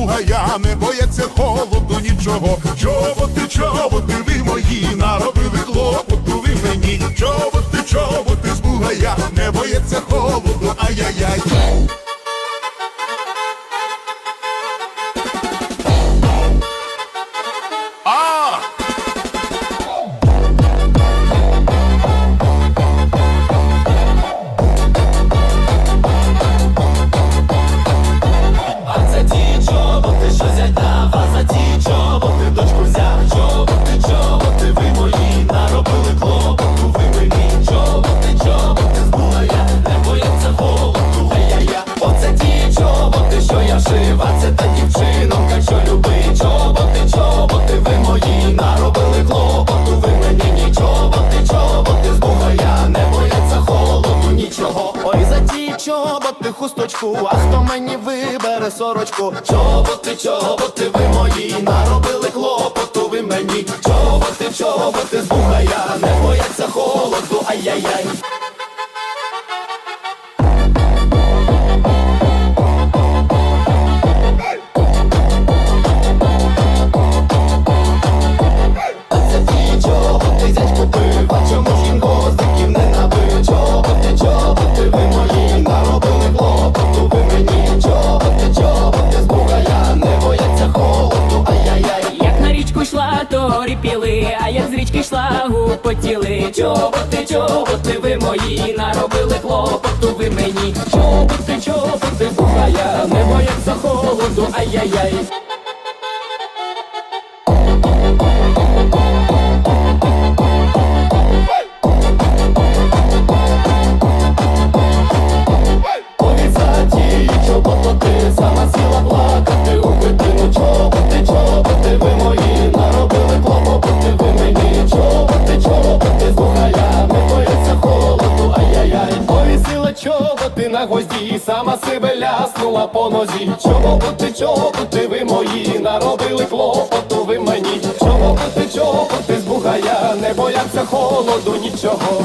бугая, не бояться холоду нічого. Чоботи, чоботи, чоботи, хусточку, а хто мені вибере сорочку? Чоботи, чоботи, ви мої, наробили клопоту, ви мені. Чоботи, чоботи, збуга я, не бояться холоду, ай-яй-яй. А як з річки йшла, гупотіли. Чоботи, чоботи, ви мої, наробили клопоту, ви мені. Чоботи, чоботи, бухая, не бояться холоду, ай-яй-яй. Чоботи на гвозді, сама себе ляснула по нозі. Чого ти, чого ти ви мої, наробили клопоту, ви мені, чоботи, чоботи, збугая, не бояться холоду, нічого.